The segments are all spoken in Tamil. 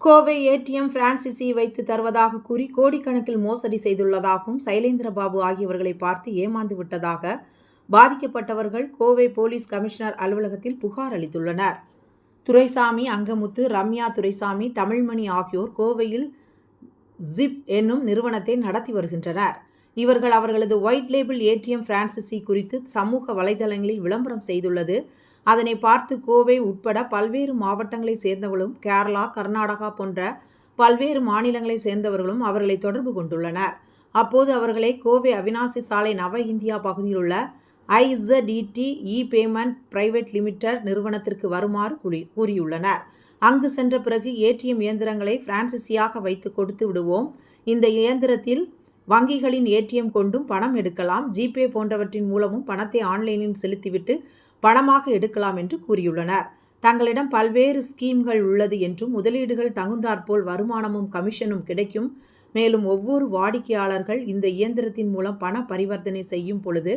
கோவை ஏடிஎம் பிரான்சிசி வைத்து தருவதாக கூறி கோடிக்கணக்கில் மோசடி செய்துள்ளதாகவும் சைலேந்திரபாபு ஆகியவர்களை பார்த்து ஏமாந்து விட்டதாக பாதிக்கப்பட்டவர்கள் கோவை போலீஸ் கமிஷனர் அலுவலகத்தில் புகார் அளித்துள்ளனர். துரைசாமி அங்கமுத்து ரம்யா துரைசாமி தமிழ்மணி ஆகியோர் கோவையில் ஜிப் என்னும் நிறுவனத்தை நடத்தி வருகின்றனர். இவர்கள் அவர்களது ஒயிட் லேபிள் ஏடிஎம் பிரான்சிசி குறித்து சமூக வலைதளங்களில் விளம்பரம் செய்துள்ளது. அதனை பார்த்து கோவை உட்பட பல்வேறு மாவட்டங்களைச் சேர்ந்தவர்களும் கேரளா கர்நாடகா போன்ற பல்வேறு மாநிலங்களைச் சேர்ந்தவர்களும் அவர்களை தொடர்பு கொண்டுள்ளனர். அப்போது அவர்களை கோவை அவினாசி சாலை நவ இந்தியா பகுதியில் உள்ள ஐசடிடி இ பேமெண்ட் பிரைவேட் லிமிடெட் நிறுவனத்திற்கு வருமாறு கூறி கூறியுள்ளனர். அங்கு சென்ற பிறகு ஏடிஎம் இயந்திரங்களை பிரான்சிசியாக வைத்து கொடுத்து விடுவோம். இந்த இயந்திரத்தில் வங்கிகளின் ஏடிஎம் கொண்டும் பணம் எடுக்கலாம் ஜிபே போன்றவற்றின் மூலமும் பணத்தை ஆன்லைனில் செலுத்திவிட்டு பணமாக எடுக்கலாம் என்று கூறியுள்ளனர். தங்களிடம் பல்வேறு ஸ்கீம்கள் உள்ளது என்றும் முதலீடுகள் தகுந்தாற்போல் வருமானமும் கமிஷனும் கிடைக்கும். மேலும் ஒவ்வொரு வாடிக்கையாளர்கள் இந்த இயந்திரத்தின் மூலம் பண பரிவர்த்தனை செய்யும் பொழுது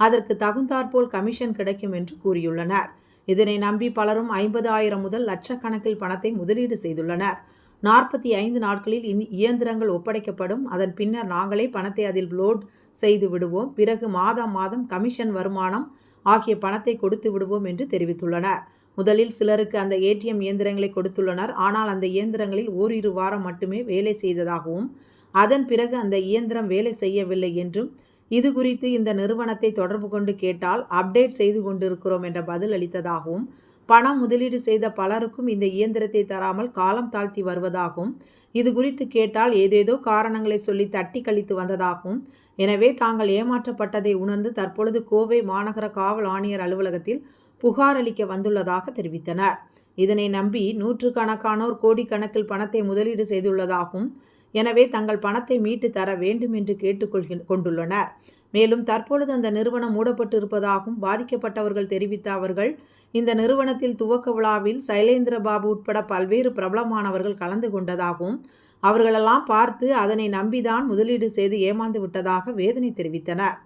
அதற்கு தகுந்தாற்போல் கமிஷன் கிடைக்கும் என்று கூறியுள்ளனர். இதனை நம்பி பலரும் ஐம்பது ஆயிரம் முதல் லட்சக்கணக்கில் பணத்தை முதலீடு செய்துள்ளனர். நாற்பத்தி ஐந்து நாட்களில் இயந்திரங்கள் ஒப்படைக்கப்படும். அதன் பின்னர் நாங்களே பணத்தை அதில் லோட் செய்து விடுவோம். பிறகு மாதம் மாதம் கமிஷன் வருமானம் ஆகிய பணத்தை கொடுத்து விடுவோம் என்று தெரிவித்துள்ளனர். முதலில் சிலருக்கு அந்த ஏடிஎம் இயந்திரங்களை கொடுத்துள்ளனர். ஆனால் அந்த இயந்திரங்களில் ஓரிரு வாரம் மட்டுமே வேலை செய்ததாகவும் அதன் பிறகு அந்த இயந்திரம் வேலை செய்யவில்லை என்றும் இது குறித்து இந்த நிறுவனத்தை தொடர்பு கொண்டு கேட்டால் அப்டேட் செய்து கொண்டிருக்கிறோம் என்ற பதில் அளித்ததாகவும் பணம் முதலீடு செய்த பலருக்கும் இந்த இயந்திரத்தை தராமல் காலம் தாழ்த்தி வருவதாகவும் இது குறித்து கேட்டால் ஏதேதோ காரணங்களை சொல்லி தட்டி கழித்து வந்ததாகவும் எனவே தாங்கள் ஏமாற்றப்பட்டதை உணர்ந்து தற்பொழுது கோவை மாநகர காவல் ஆணையர் அலுவலகத்தில் புகார் அளிக்க வந்துள்ளதாக தெரிவித்தனர். இதனை நம்பி நூற்றுக்கணக்கானோர் கோடிக்கணக்கில் பணத்தை முதலீடு செய்துள்ளதாகவும் எனவே தங்கள் பணத்தை மீட்டு தர வேண்டும் என்று கேட்டுக்கொள்கின் கொண்டுள்ளனர். மேலும் தற்பொழுது அந்த நிறுவனம் மூடப்பட்டு இருப்பதாகவும் பாதிக்கப்பட்டவர்கள் தெரிவித்த அவர்கள் இந்த நிறுவனத்தில் துவக்க விழாவில் சைலேந்திர பாபு உட்பட பல்வேறு பிரபலமானவர்கள் கலந்து கொண்டதாகவும் அவர்களெல்லாம் பார்த்து அதனை நம்பிதான் முதலீடு செய்து ஏமாந்து விட்டதாக வேதனை தெரிவித்தனர்.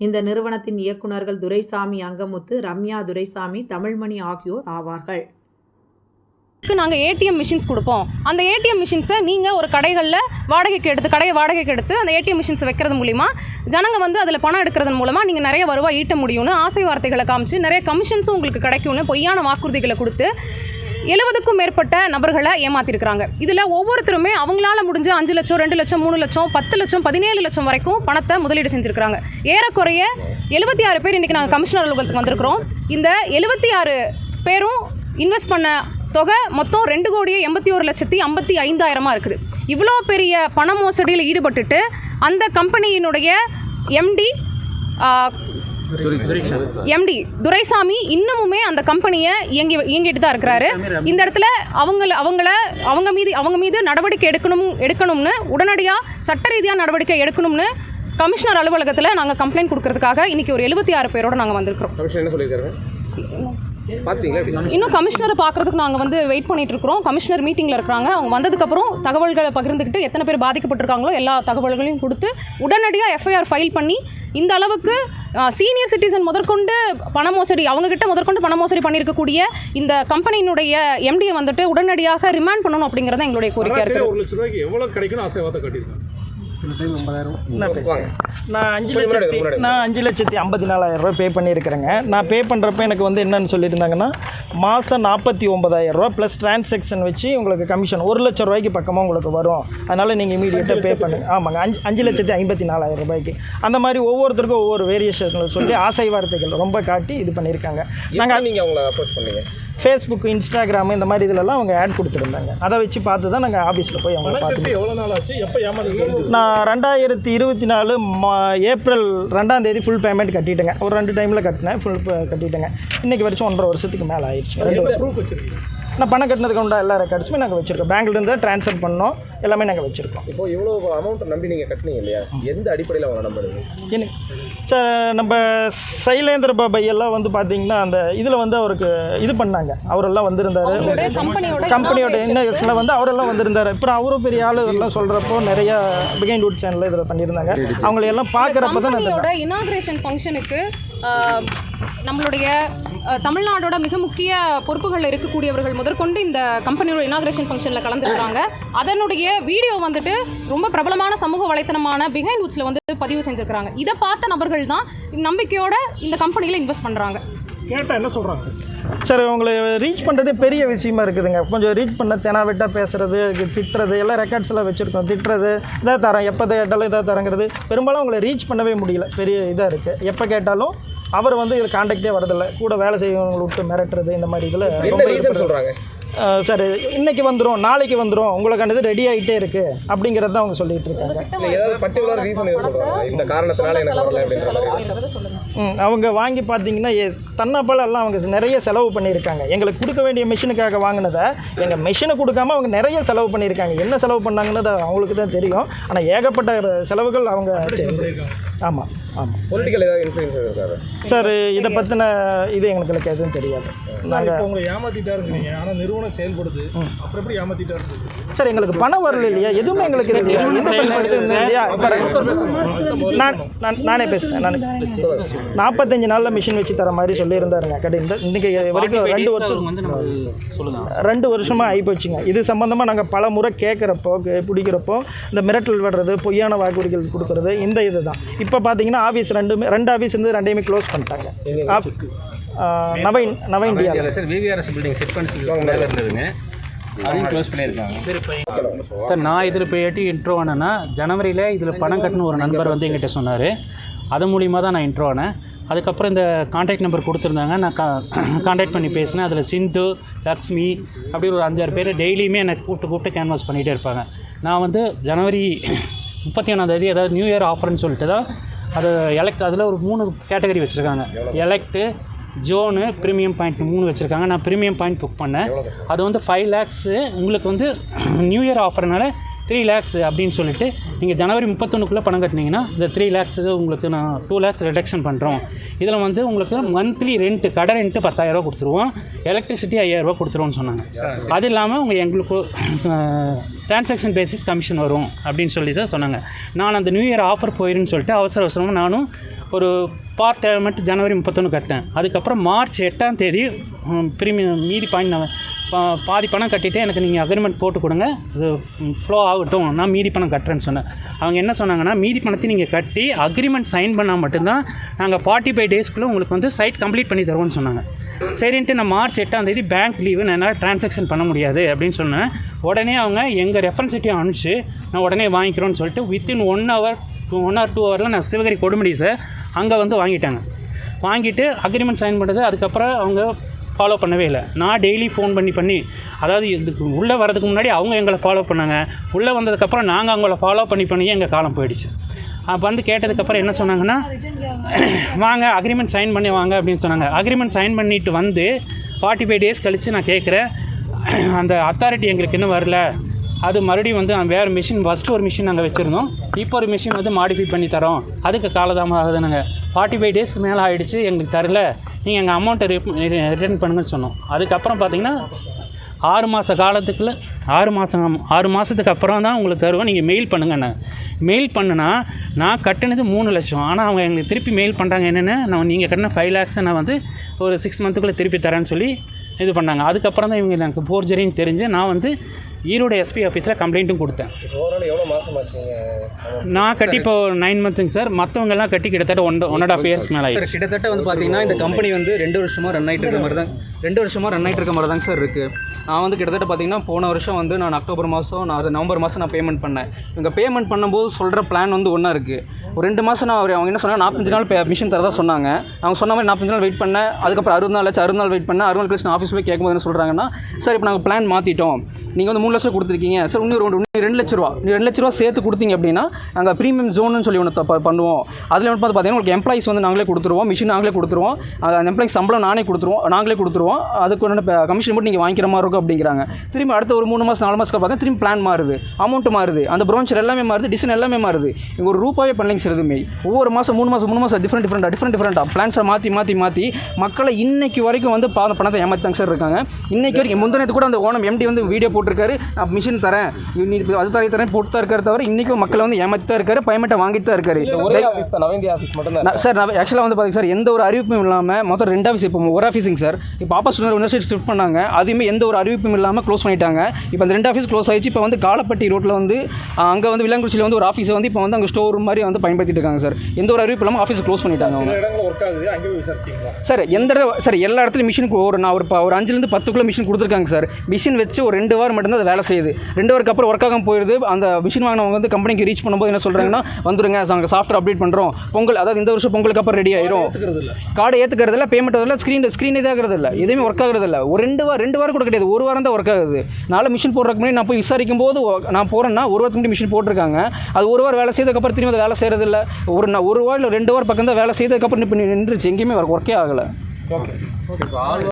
இந்த நிறுவனத்தின் இயக்குநர்கள் துரைசாமி அங்கமுத்து ரம்யா துரைசாமி தமிழ்மணி ஆகியோர் ஆவார்கள். நாங்கள் ஏடிஎம் மிஷின்ஸ் கொடுப்போம். அந்த ஏடிஎம் மிஷின்ஸை நீங்கள் ஒரு கடைகளில் வாடகைக்கு எடுத்து கடையை வாடகைக்கு எடுத்து அந்த ஏடிஎம் மிஷின்ஸ் வைக்கிறது மூலிமா ஜனங்க வந்து அதில் பணம் எடுக்கிறது மூலமாக நீங்கள் நிறைய வருவாய் ஈட்ட முடியும்னு ஆசை வார்த்தைகளை காமிச்சு நிறைய கமிஷன்ஸும் உங்களுக்கு கிடைக்கும்னு பொய்யான வாக்குறுதிகளை கொடுத்து எழுபதுக்கும் மேற்பட்ட நபர்களை ஏமாத்திருக்கிறாங்க. இதில் ஒவ்வொருத்தருமே அவங்களால முடிஞ்ச அஞ்சு லட்சம் ரெண்டு லட்சம் மூணு லட்சம் பத்து லட்சம் பதினேழு லட்சம் வரைக்கும் பணத்தை முதலீடு செஞ்சுருக்கிறாங்க. ஏறக்குறைய எழுபத்தி ஆறு பேர் இன்றைக்கி நாங்கள் கமிஷனர் அலுவலகத்துக்கு வந்திருக்கிறோம். இந்த எழுபத்தி ஆறு பேரும் இன்வெஸ்ட் பண்ண தொகை மொத்தம் ரெண்டு கோடியே எண்பத்தி ஒரு லட்சத்தி ஐம்பத்தி ஐந்தாயிரமாக இருக்குது. இவ்வளோ பெரிய பண மோசடியில் ஈடுபட்டுட்டு அந்த கம்பெனியினுடைய எம்டி எம்டி துரைசாமி இன்னமுமே அந்த கம்பெனியை இயங்கி இயங்கிட்டு தான் இருக்கிறாரு. இந்த இடத்துல அவங்கள அவங்கள அவங்க மீது அவங்க மீது நடவடிக்கை எடுக்கணும் எடுக்கணும்னு உடனடியாக சட்ட ரீதியாக நடவடிக்கை எடுக்கணும்னு கமிஷனர் அலுவலகத்தில் நாங்கள் கம்ப்ளைண்ட் கொடுக்கறதுக்காக இன்றைக்கி ஒரு எழுபத்தி ஆறு பேரோட நாங்கள் வந்திருக்கிறோம். இன்னும் கமிஷனரை பார்க்கறதுக்கு நாங்கள் வந்து வெயிட் பண்ணிட்டு இருக்கிறோம். கமிஷனர் மீட்டிங்கில் இருக்கிறாங்க. அவங்க வந்ததுக்கப்புறம் தகவல்களை பகிர்ந்துக்கிட்டு எத்தனை பேர் பாதிக்கப்பட்டிருக்காங்களோ எல்லா தகவல்களையும் கொடுத்து உடனடியாக எஃப்ஐஆர் ஃபைல் பண்ணி இந்த அளவுக்கு சீனியர் சிட்டிசன் முதற்கொண்டு பண மோசடி அவங்கக்கிட்ட முதற்கொண்டு பண மோசடி பண்ணியிருக்கக்கூடிய இந்த கம்பெனியினுடைய எம்டியை வந்துட்டு உடனடியாக ரிமாண்ட் பண்ணணும் அப்படிங்கிறத எங்களுடைய கோரிக்கையாக இருக்குது ஆசை வார்த்தை கட்டியிருக்காங்க நான். வாங்க நான் அஞ்சு லட்சத்தி. நான் அஞ்சு லட்சத்தி ஐம்பத்தி நாலாயிரம் ரூபாய் பே பண்ணியிருக்கிறேங்க. நான் பே பண்ணுறப்ப எனக்கு வந்து என்னன்னு சொல்லியிருந்தாங்கன்னா மாதம் நாற்பத்தி ஒன்பதாயிரம் ரூபா ப்ளஸ் டிரான்சாக்ஷன் வச்சு உங்களுக்கு கமிஷன் ஒரு லட்சம் ரூபாய்க்கு பக்கமாக உங்களுக்கு வரும். அதனால் நீங்கள் இமீடியட்டாக பே பண்ணுங்க ஆமாங்க. அஞ்சு அஞ்சு லட்சத்தி ஐம்பத்தி நாலாயிரம் ரூபாய்க்கு. அந்த மாதிரி ஒவ்வொருத்தருக்கும் ஒவ்வொரு வேரியேஷனில் சொல்லி ஆசை வார்த்தைகள் ரொம்ப காட்டி இது பண்ணியிருக்காங்க. நாங்கள் நீங்கள் அவங்கள அப்ரோச் பண்ணீங்க? ஃபேஸ்புக் இன்ஸ்டாகிராம் இந்த மாதிரி இதிலலாம் அவங்க ஆட் கொடுத்துருந்தாங்க. அதை வச்சு பார்த்து தான் நாங்கள் ஆஃபீஸில் போய் அவங்க பார்த்து கட்டி எவ்வளவு நாள் ஆச்சு? எப்ப ஏமாந்து நான் ரெண்டாயிரத்தி இருபத்தி நாலு மா ஏப்ரல் ரெண்டாம் தேதி ஃபுல் பேமெண்ட் கட்டிட்டேங்க. ஒரு ரெண்டு டைமில் கட்டினேன் ஃபுல் கட்டிட்டேங்க. இன்னைக்கு வரைக்கும் ஒன்றரை வருஷத்துக்கு மேலே ஆயிடுச்சு. ரெண்டு வருஷம். ப்ரூஃப் வச்சிருக்கீங்க? நான் பணம் கட்டினதுக்கு உண்டா எல்லா ரெக்கார்ட்ஸுமே நாங்கள் வச்சுருக்கோம். பேங்க்லேருந்து ட்ரான்ஸ்ஃபர் பண்ணோம். எல்லாமே நாங்கள் வச்சுருக்கோம். இப்போ இவ்வளோ அமௌண்ட் நம்பி நீங்கள் கட்டினீங்க இல்லையா? எந்த அடிப்படையில் அவங்களை நம்புறீங்க எனக்கு சார் நம்ம சைலேந்திர பாபாய் எல்லாம் வந்து பார்த்தீங்கன்னா அந்த இதில் வந்து அவருக்கு இது பண்ணாங்க. அவரெல்லாம் வந்திருந்தாரு. கம்பெனியோட இன்னும் வந்து அவரெல்லாம் வந்திருந்தாரு. அப்புறம் அவரும் பெரிய ஆளு எல்லாம் சொல்கிறப்போ நிறைய பிகைண்ட் வுட் சேனலில் இதில் பண்ணியிருந்தாங்க. அவங்களை எல்லாம் பார்க்குறப்ப தான் இனாகிரேஷன் ஃபங்க்ஷனுக்கு நம்மளுடைய தமிழ்நாடோட மிக முக்கிய பொறுப்புகளில் இருக்கக்கூடியவர்கள் முதற்கொண்டு இந்த கம்பெனியோட இனாகிரேஷன் ஃபங்க்ஷனில் கலந்துருக்காங்க. அதனுடைய வீடியோ வந்துட்டு ரொம்ப பிரபலமான சமூக வலைத்தளமான பிஹைண்ட் உட்ஸில் வந்து பதிவு செஞ்சுருக்காங்க இதை பார்த்த நபர்கள் தான் நம்பிக்கையோட இந்த கம்பெனியில் இன்வெஸ்ட் பண்ணுறாங்க கேட்டால் என்ன சொல்கிறாங்க சார் உங்களை ரீச் பண்ணுறதே பெரிய விஷயமா இருக்குதுங்க. கொஞ்சம் ரீச் பண்ண தெனாவெட்டா பேசுறது திட்டுறது எல்லாம் ரெக்கார்ட்ஸ் எல்லாம் வச்சுருக்கோம். திட்டுறது இதை தரேன். எப்போ கேட்டாலும் இதை தரங்கிறது. பெரும்பாலும் உங்களை ரீச் பண்ணவே முடியல. பெரிய இதாக இருக்குது எப்போ கேட்டாலும் அவர் வந்து இதில் காண்டாக்டே வரதில்லை. கூட வேலை செய்யறவங்களை விட்டு மிரட்டுறது இந்த மாதிரி இதில் சொல்றாங்க? சார் இன்னைக்கு வந்துடும் நாளைக்கு வந்துடும் உங்களுக்கானது ரெடி ஆகிட்டே இருக்குது அப்படிங்கிறது தான் அவங்க சொல்லிட்டு இருக்காங்க. இல்ல ஏதாவது பர்டிகுலர் ரீசன் எதுவும் சொல்றாங்க இந்த காரணத்தினால எனக்கு வரல அப்படின்ற மாதிரி. சொல்லுங்க. ம், அவங்க வாங்கி பார்த்தீங்கன்னா தன்னாப்பால் எல்லாம் அவங்க நிறைய செலவு பண்ணியிருக்காங்க. எங்களுக்கு கொடுக்க வேண்டிய மிஷினுக்காக வாங்கினதை எங்கள் மிஷினை கொடுக்காம அவங்க நிறைய செலவு பண்ணியிருக்காங்க. என்ன செலவு பண்ணாங்கன்னு அது அவங்களுக்கு தான் தெரியும். ஆனால் ஏகப்பட்ட செலவுகள் அவங்க ஆமாம் ஆமாம் பொலிட்டிக்கல் ஏதாவது இன்ஃபுளுன்ஸ் இருக்காரு சார் இதை பற்றின இது எங்களுக்கு எதுவும் தெரியாது. இப்போ உங்களை ஏமாத்திட்டாருங்க ஆனால் நிறுவனம் செயல்படுது. அப்புறம் எப்படி ஏமாத்திட்டாரு சார் எங்களுக்கு பணம் வரல இல்லையா? எதுவுமே எங்களுக்கு இல்லையா? நான் நான் நானே பேசுகிறேன் நானே. நாற்பத்தஞ்சு நாளில் மிஷின் வச்சு தர மாதிரி சொல்லியிருந்தாருங்க. கடை இந்த இன்றைக்கி வரைக்கும் ரெண்டு வருஷம் வந்து நம்ம சொல்லுங்க. ரெண்டு வருஷமாக ஆகிப்போச்சுங்க இது சம்மந்தமாக நாங்கள் பல முறை கேட்குறப்போ பிடிக்கிறப்போ இந்த மிரட்டல் விடுறது பொய்யான வாக்குறுதிகள் கொடுக்குறது இந்த இது தான் இப்போ பார்த்தீங்கன்னா ஆஃபீஸ் ரெண்டுமே ரெண்டு ஆஃபீஸ் இருந்து ரெண்டையுமே க்ளோஸ் பண்ணிட்டாங்க. App- ah, Nava in Nava India sir VVRS building set பண்ணி மேலே இருந்ததுங்க. அதையும் க்ளோஸ் பண்ணியிருக்காங்க. சார் நான் இதில் இப்போ ஏட்டி இன்ட்ரோ ஆனேன்னா ஜனவரியில் இதில் பணம் கட்டணும் ஒரு நண்பர் வந்து எங்கிட்ட சொன்னார். அது மூலிமா தான் நான் இன்ட்ரோ ஆனேன். அதுக்கப்புறம் இந்த காண்டாக்ட் நம்பர் கொடுத்துருந்தாங்க. நான் கா காண்டாக்ட் பண்ணி பேசினேன். அதில் சிந்து லக்ஷ்மி அப்படி ஒரு அஞ்சாறு பேர் டெய்லியுமே எனக்கு கூப்பிட்டு கூப்பிட்டு கேன்வாஸ் பண்ணிகிட்டே இருப்பாங்க. நான் வந்து ஜனவரி முப்பத்தி ஒன்றாந்தேதி அதாவது நியூ இயர் ஆஃபர்னு சொல்லிட்டு தான் அது எலக்ட் அதில் ஒரு மூணு கேட்டகரி வச்சுருக்காங்க. எலக்ட்டு ஜோனு ப்ரீமியம் பாயிண்ட் மூணு வச்சுருக்காங்க. நான் ப்ரீமியம் பாயிண்ட் புக் பண்ணேன். அது வந்து ஃபைவ் லேக்ஸு உங்களுக்கு வந்து நியூ இயர் ஆஃபர்னால த்ரீ லேக்ஸ் அப்படின்னு சொல்லிட்டு நீங்கள் ஜனவரி முப்பத்தொன்றுக்குள்ளே பணம் கட்டினீங்கன்னா இந்த த்ரீ லேக்ஸுக்கு உங்களுக்கு நான் டூ லேக்ஸ் ரிடக்ஷன் பண்ணுறோம் இதில் வந்து உங்களுக்கு மந்த்லி ரெண்ட்டு கடை ரெண்ட்டு பத்தாயிரரூபா கொடுத்துருவோம். எலக்ட்ரிசிட்டி ஐயாயிரரூபா கொடுத்துருவோம்னு சொன்னாங்க. அது இல்லாமல் உங்கள் எங்களுக்கு டிரான்சாக்ஷன் பேசிஸ் கமிஷன் வரும் அப்படின்னு சொல்லி தான் சொன்னாங்க. நான் அந்த நியூ இயர் ஆஃபர் போயிருன்னு சொல்லிட்டு அவசர அவசரமாக நானும் ஒரு பார்ட் மட்டும் ஜனவரி முப்பத்தொன்று கட்டேன் அதுக்கப்புறம் மார்ச் எட்டாம் தேதி ப்ரீமியம் மீதி பாயிண்ட் பாதி பணம் கட்டிவிட்டு எனக்கு நீங்கள் அக்ரிமெண்ட் போட்டு கொடுங்க. அது ஃப்ளோ ஆகட்டும். நான் மீதி பணம் கட்டுறேன்னு சொன்னேன். அவங்க என்ன சொன்னாங்கன்னா மீதி பணத்தை நீங்கள் கட்டி அக்ரிமெண்ட் சைன் பண்ணால் மட்டும்தான் நாங்கள் ஃபார்ட்டி ஃபைவ் டேஸ்க்குள்ளே உங்களுக்கு வந்து சைட் கம்ப்ளீட் பண்ணி தருவோம்னு சொன்னாங்க. சரின்ட்டு நான் மார்ச் எட்டாம் தேதி பேங்க் லீவு நான் என்னால் டிரான்சாக்ஷன் பண்ண முடியாது அப்படின்னு சொன்னேன். உடனே அவங்க எங்கள் ரெஃபரன்சிட்டியும் அனுப்பிச்சு நான் உடனே வாங்கிக்கிறோன்னு சொல்லிட்டு within one hour one or two ஹவரில் நான் சிவகரி கொடுமுடி சார் அங்கே வந்து வாங்கிட்டாங்க. வாங்கிட்டு அக்ரிமெண்ட் சைன் பண்ணது அதுக்கப்புறம் அவங்க ஃபாலோ பண்ணவே இல்லை. நான் டெய்லி ஃபோன் பண்ணி பண்ணி அதாவது இதுக்கு உள்ளே வரதுக்கு முன்னாடி அவங்க எங்களை ஃபாலோ பண்ணாங்க. உள்ளே வந்ததுக்கப்புறம் நாங்கள் அவங்கள ஃபாலோ பண்ணி பண்ணி எங்கள் காலம் போயிடுச்சு. அப்போ வந்து கேட்டதுக்கப்புறம் என்ன சொன்னாங்கன்னா வாங்க அக்ரிமெண்ட் சைன் பண்ணி வாங்க அப்படின்னு சொன்னாங்க. அக்ரிமெண்ட் சைன் பண்ணிட்டு வந்து ஃபார்ட்டி ஃபைவ் டேஸ் கழித்து நான் கேட்குறேன். அந்த அத்தாரிட்டி எங்களுக்கு இன்னும் வரல. அது மறுபடியும் வந்து நான் வேறு மிஷின் ஃபஸ்ட்டு ஒரு மிஷின் நாங்கள் வச்சுருந்தோம். இப்போ ஒரு மிஷின் வந்து மாடிஃபை பண்ணி தரோம். அதுக்கு காலதாமதம் ஆகுதுனுங்க ஃபார்ட்டி ஃபைவ் டேஸ்க்கு மேலே ஆகிடுச்சு எங்களுக்கு தரல நீங்கள் எங்கள் அமௌண்ட்டை ரிட்டர்ன் பண்ணுங்கன்னு சொன்னோம். அதுக்கப்புறம் பார்த்தீங்கன்னா ஆறு மாத காலத்துக்குள்ள ஆறு மாதம் ஆறு மாதத்துக்கு அப்புறம் தான் உங்களுக்கு தருவோம். நீங்கள் மெயில் பண்ணுங்கண்ணே மெயில் பண்ணுனா நான் கட்டினது மூணு லட்சம். ஆனால் அவங்க எங்களுக்கு திருப்பி மெயில் பண்ணுறாங்க என்னென்ன நான் நீங்கள் கட்டின ஃபைவ் லேக்ஸை நான் வந்து ஒரு சிக்ஸ் மந்த்துக்குள்ளே திருப்பி தரேன்னு சொல்லி இது பண்ணாங்க. அதுக்கப்புறம் தான் இவங்க எனக்கு போர்ஜரின்னு தெரிஞ்சு நான் வந்து ஈரோடு எஸ்பி ஆஃபீஸில் கம்ப்ளைண்ட்டும் கொடுத்தேன். நான் கட்டி இப்போ நைன் மந்த்துங்க சார் மற்றவங்க எல்லாம் கட்டி கிட்டத்தட்ட one one and half years மேலே சார் ஆயிடுச்சு. கிட்டத்தட்ட வந்து பார்த்தீங்கன்னா இந்த கம்பெனி வந்து ரெண்டு வருஷமாக ரன் ஆகிட்டு இருக்க மாதிரி தான் ரெண்டு வருஷமாக ரன் ஆகிட்டு இருக்க மாதிரி தாங்க சார் இருக்குது நான் வந்து கிட்டத்தட்ட பார்த்தீங்கன்னா போன வருஷம் வந்து நான் அக்டோபர் மாதம் நான் நவம்பர் மாதம் நான் பேமெண்ட் பண்ணேன். இவங்க பேமெண்ட் பண்ணும்போது சொல்கிற பிளான் வந்து ஒன்றா இருக்குது ஒரு ரெண்டு மாதம் நான் அவர் அவங்க என்ன சொன்னாங்க நாற்பத்தஞ்சு நாள் மிஷின் தரதா சொன்னாங்க. அவங்க சொன்ன மாதிரி நாற்பத்தஞ்சு நாள் வெயிட் பண்ணேன். அதுக்கப்புறம் அறுபது நாள் ஆச்சு அறுபது நாள் வெயிட் பண்ணேன். அறுபது நாள் கழிச்சு நான் ஆஃபீஸ் போய் கேட்கும்போது என்ன சொல்கிறாங்கன்னா சார் இப்போ நாங்கள் பிளான் மாற்றிட்டோம் நீங்கள் வந்து மூணு லட்சம் கொடுத்துருக்கீங்க. சார் ஒன்று இன்னும் ரெண்டு லட்ச ரூபா. ரெண்டு லட்ச ரூபா சேர்த்து கொடுத்தீங்க அப்படின்னா நாங்கள் ப்ரீமியம் ஜோன்னு சொல்லி ஒன்று பண்ணுவோம். அதில் வந்து பார்த்து பார்த்தீங்கன்னா உங்களுக்கு எம்ப்ளாயிஸ் வந்து நாங்களே கொடுத்துருவோம். மிஷின் நாங்களே கொடுத்துருவோம். அது அந்த எம்ப்ளாய்க்கு சம்பளம் நானே கொடுத்துருவோம். நாங்களே கொடுத்துருவோம். அதுக்கு கமிஷன் மட்டும் நீங்கள் வாங்கிக்கிற மாதிரி இருக்கும் அப்படிங்கிறாங்க. திரும்பி அடுத்த ஒரு மூணு மாதம் நாலு மாதத்துக்கு பார்த்தா திரும்பி பிளான் மாறுது. அமௌண்ட் மாறுது. அந்த ப்ரோச்சர் எல்லாமே மாறுது. டிசைன் எல்லாமே மாறுது. இங்கே ஒரு ரூபாயே பண்ணலைங்க சார் எதுவுமே. ஒவ்வொரு மாதம் மூணு மாதம் மூணு மாதம் டிஃப்ரெண்ட் டிஃப்ரெண்ட் டிஃப்ரெண்ட் டிஃப்ரெண்ட்டாக பிளான்ஸை மாற்றி மாற்றி மாற்றி மக்களை இன்னைக்கு வரைக்கும் வந்து பணத்தை பணத்தை தாங்க சார் இருக்காங்க. இன்னைக்கு வரைக்கும் முந்தினத்து கூட அந்த ஓனம் எம்டி வந்து வீடியோ போட்டிருக்காரு. மிஷின் தரேன். இப்ப அது தரேன் தரேன். போட்டு தான் இருக்காரு தவிர இன்றைக்கும் மக்களை வந்து ஏமாற்றி தான் இருக்காரு பேமெண்ட்டை வாங்கிட்டு தான் இருக்காரு. ஒரே ஆஃபீஸ் தான். நவேந்தியா ஆஃபீஸ் மட்டும் சார் நான் ஆக்சுவலாக வந்து பார்த்தீங்க சார் எந்த ஒரு அறிவிப்பும் இல்லாமல் மொத்தம் ரெண்டு ஆஃபீஸ் இப்போ ஒரு ஆஃபீஸுங்க சார் இப்போ ஆப்போசிட் யூனிவர்சிட்டி ஷிஃப்ட் பண்ணாங்க. அதுவுமே எந்த ஒரு அறிவிப்பும் இல்லாமல் க்ளோஸ் பண்ணிட்டாங்க. இப்போ அந்த ரெண்டு ஆஃபீஸ் க்ளோஸ் ஆயிடுச்சு. இப்போ வந்து காலப்பட்டி ரோட்டில் வந்து அங்கே வந்து விலாங்குறிச்சியில் வந்து ஒரு ஆஃபீஸை வந்து இப்போ வந்து அங்கே ஸ்டோர் ரூம் மாதிரி வந்து பயன்படுத்திட்டு இருக்காங்க சார் எந்த ஒரு அறிவிப்பு இல்லாமல் ஆஃபீஸ் க்ளோஸ் பண்ணிட்டாங்க சார் எந்த தடவை சார் எல்லா இடத்துலையும் மிஷின் ஒரு நான் ஒரு ஒரு அஞ்சுலேருந்து பத்துக்குள்ளே மிஷின் கொடுத்துருக்காங்க சார் மிஷின் வச்சு ஒரு ரெண்டு வாரம் மட்டும்தான் வேலை செய்யுது. ரெண்டு வாரத்துக்கு அப்புறம் ஒர்க் ஆகாம போயிடுது அந்த மிஷின் வாங்கினவங்க வந்து கம்பெனிக்கு ரீச் பண்ணும்போது என்ன சொல்கிறாங்கன்னா வந்துருங்க நாங்கள் சாஃப்ட்வேர் அப்டேட் பண்ணுறோம் பொங்கல் அதாவது இந்த வருஷம் பொங்கலுக்கு அப்புறம் ரெடி ஆயிரும். கார்டு ஏற்றுக்கிறது இல்லை. பேமெண்ட் வரல ஸ்க்ரீன் ஸ்க்ரீன் இதாகிறது இல்லை. எதுவுமே ஒர்க் ஆகுறது இல்லை. ஒரு ரெண்டு வாரம் ரெண்டு வாரம் கூட கிடையாது. ஒரு வாரம் தான் ஒர்க் ஆகுது. நாளை மிஷின் போடுறதுக்கு முன்னாடி நான் போய் விசாரிக்கும் போது நான் போகிறேன்னா ஒரு வாரத்துக்கு முன்னாடி மிஷின் போட்டிருக்காங்க. அது ஒரு வாரம் வேலை செய்ததுக்கப்புறம் திரும்பி அது வேலை செய்கிறது இல்லை. ஒரு நா- ஒரு வாரம் இல்லை ரெண்டு வாரம் பக்கம் தான் வேலை செய்ததுக்கப்புறம் இப்போ நின்றுச்சு. எங்கேயுமே ஒர்க்கே ஆகலை. ஓகே